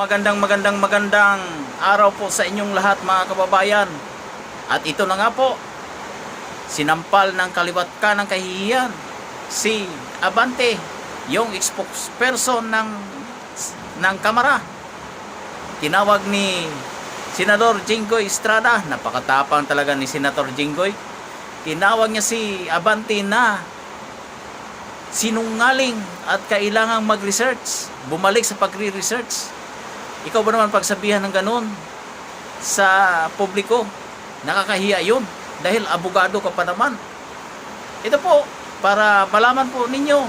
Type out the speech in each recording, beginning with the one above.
Magandang magandang magandang araw po sa inyong lahat mga kababayan. At ito na nga po, sinampal ng kaliwat ka ng kahihiyan si Abante, yung spokesperson ng ng Kamara. Tinawag ni Senador Jinggoy Estrada, napakatapang talaga ni Senator Jinggoy. Tinawag niya si Abante na sinungaling at kailangang mag-research, bumalik sa pagre-research. Ikaw ba naman pagsabihan ng ganun sa publiko? Nakakahiya yun dahil abogado ka pa naman. Ito po, para malaman po ninyo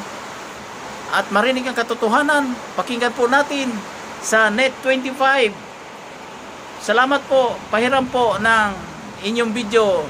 at marinig ang katotohanan, pakinggan po natin sa Net25. Salamat po, pahiram po ng inyong video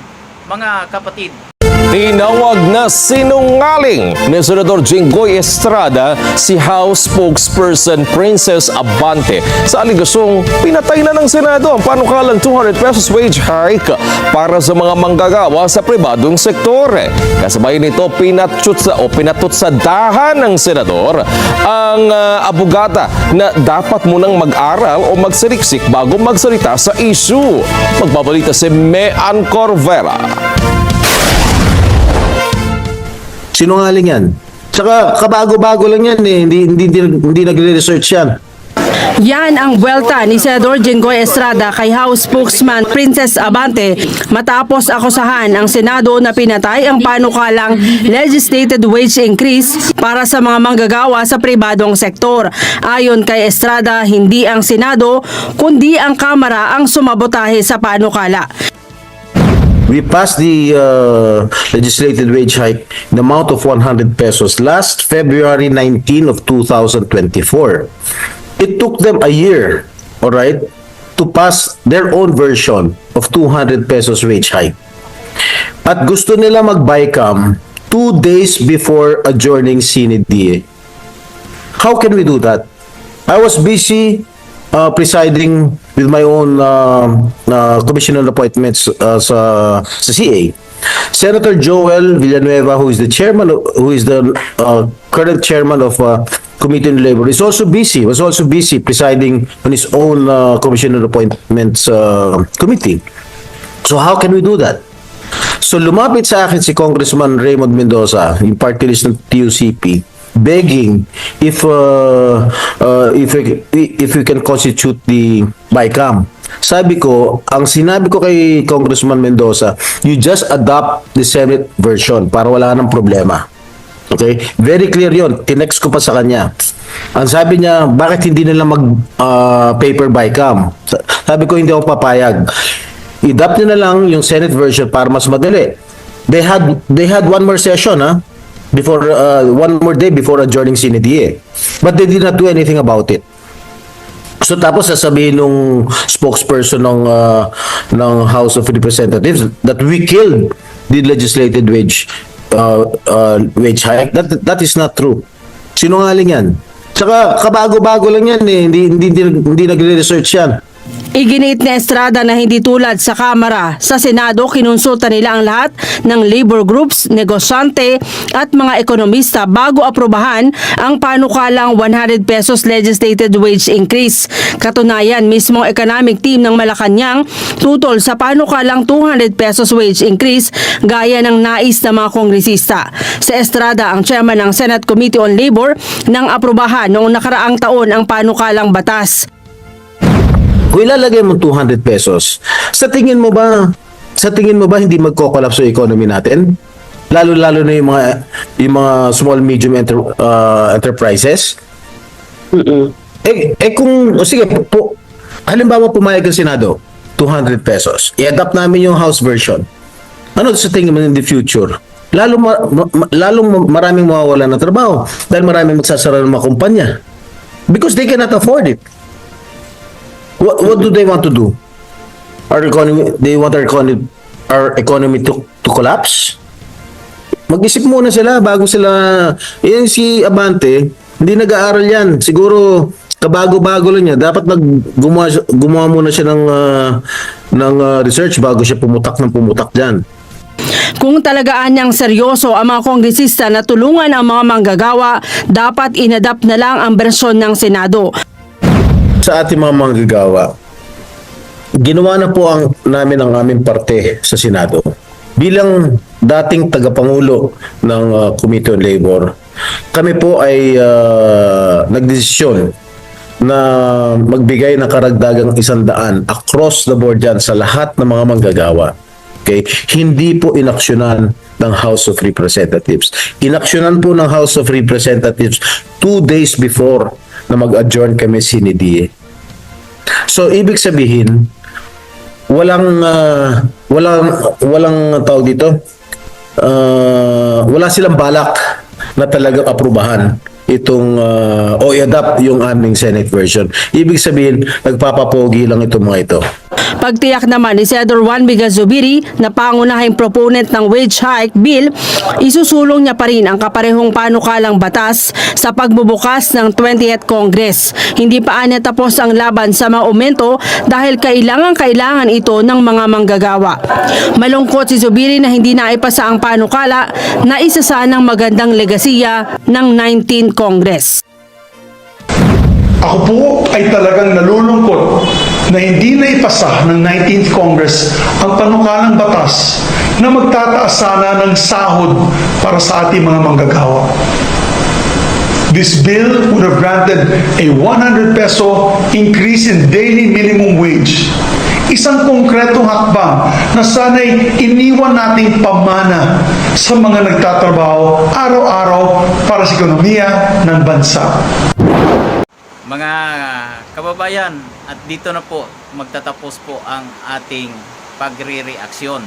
mga kapatid. Tinawag na sinungaling ni Senador Jinggoy Estrada si House Spokesperson Princess Abante sa aligasyong pinatay na ng Senado ang panukalang 200 pesos wage hike para sa mga manggagawa sa pribadong sektor. Kasabay nito pinatut sa o pinatut sa dahan ng senador ang ah, abogada na dapat munang mag-aral o magsaliksik bago magsalita sa issue. Magbabalita si Mean Corvera. Sinungaling yan. Tsaka kabago-bago lang yan eh. Hindi, hindi, hindi, hindi nagre-research yan. Yan ang buwelta ni Senador Jinggoy Estrada kay House Spokesman Princess Abante matapos akusahan ang Senado na pinatay ang panukalang legislated wage increase para sa mga manggagawa sa pribadong sektor. Ayon kay Estrada, hindi ang Senado kundi ang Kamara ang sumabotahe sa panukala. We passed the uh, legislated wage hike in the amount of 100 pesos last February 19 of 2024. It took them a year, all right, to pass their own version of 200 pesos wage hike. At gusto nila mag-BICAM two days before adjourning CNDA. How can we do that? I was busy uh, presiding with my own uh, uh, commission on appointments uh, sa, sa CA. Senator Joel Villanueva, who is the chairman, of, who is the uh, current chairman of uh, Committee on Labor, is also busy. Was also busy presiding on his own uh, commission on appointments uh, committee. So how can we do that? So lumapit sa akin si Congressman Raymond Mendoza, yung party list ng TUCP, begging if uh, uh, if if we can constitute the BICAM. Sabi ko, ang sinabi ko kay Congressman Mendoza, you just adopt the Senate version para wala nang problema. Okay? Very clear yon. Tinext ko pa sa kanya. Ang sabi niya, bakit hindi nila mag uh, paper BICAM? Sa- Sabi ko, hindi ako papayag. I-adopt na lang yung Senate version para mas madali. They had they had one more session, ha? Before uh, one more day before adjourning CNDA. But they did not do anything about it. So tapos sasabihin nung spokesperson ng uh, ng House of Representatives that we killed the legislated wage uh, uh, wage hike. That that is not true. Sinungaling yan. Tsaka kabago-bago lang yan eh. Hindi hindi hindi, hindi nagre-research yan. Iginit ni Estrada na hindi tulad sa Kamara, sa Senado kinonsulta nila ang lahat ng labor groups, negosyante at mga ekonomista bago aprobahan ang panukalang 100 pesos legislated wage increase. Katunayan, mismong economic team ng Malacanang tutol sa panukalang 200 pesos wage increase gaya ng nais ng mga kongresista. Si Estrada ang chairman ng Senate Committee on Labor nang aprobahan noong nakaraang taon ang panukalang batas. Kung ilalagay mo 200 pesos, sa tingin mo ba, sa tingin mo ba hindi magko-collapse yung economy natin? Lalo-lalo na yung mga, yung mga small, medium enter, uh, enterprises? Eh, eh kung, o sige, po, halimbawa pumayag ang Senado, 200 pesos. I-adapt namin yung House version. Ano sa tingin mo in the future? Lalo ma, ma- lalong maraming mawawala ng trabaho dahil maraming magsasara ng mga kumpanya. Because they cannot afford it. What, what do they want to do? Our economy, they want our economy, our economy to, to collapse? Mag-isip muna sila bago sila, yan si Abante, hindi nag-aaral yan. Siguro, kabago-bago lang niya. Dapat nag gumawa, gumawa muna siya ng, ah, ng ah, research bago siya pumutak ng pumutak dyan. Kung talagaan niyang seryoso ang mga kongresista na tulungan ang mga manggagawa, dapat inadapt na lang ang bersyon ng Senado. Sa ating mga manggagawa, ginawa na po ang namin ang aming parte sa Senado. Bilang dating tagapangulo ng uh, Committee on Labor, kami po ay uh, nagdesisyon na magbigay ng karagdagang isandaan across the board dyan sa lahat ng mga manggagawa. Okay? Hindi po inaksyonan ng House of Representatives. Inaksyonan po ng House of Representatives two days before na mag-adjourn kami sinidie. So, ibig sabihin, walang, ah, walang, walang tawag dito, Ah, wala silang balak na talagang aprubahan itong ah, o i-adapt yung aming Senate version. Ibig sabihin, nagpapapogi lang itong mga ito. Pagtiyak naman ni Senador Juan Bigas Zubiri na pangunahing proponent ng wage hike bill, isusulong niya pa rin ang kaparehong panukalang batas sa pagbubukas ng 20th Congress. Hindi pa anya tapos ang laban sa mga aumento dahil kailangan-kailangan ito ng mga manggagawa. Malungkot si Zubiri na hindi naipasa ang panukala na isa sanang magandang legasiya ng 19th Congress. Ako po ay talagang nalulungkot na hindi na ipasa ng 19th Congress ang panukalang batas na magtataas sana ng sahod para sa ating mga manggagawa. This bill would have granted a 100 peso increase in daily minimum wage. Isang konkretong hakbang na sana'y iniwan nating pamana sa mga nagtatrabaho araw-araw para sa ekonomiya ng bansa. Mga kababayan, at dito na po magtatapos po ang ating pagre-reaksyon.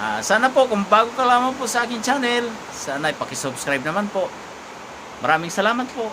Ah, sana po kung bago ka lamang po sa aking channel, sana ipakisubscribe naman po. Maraming salamat po.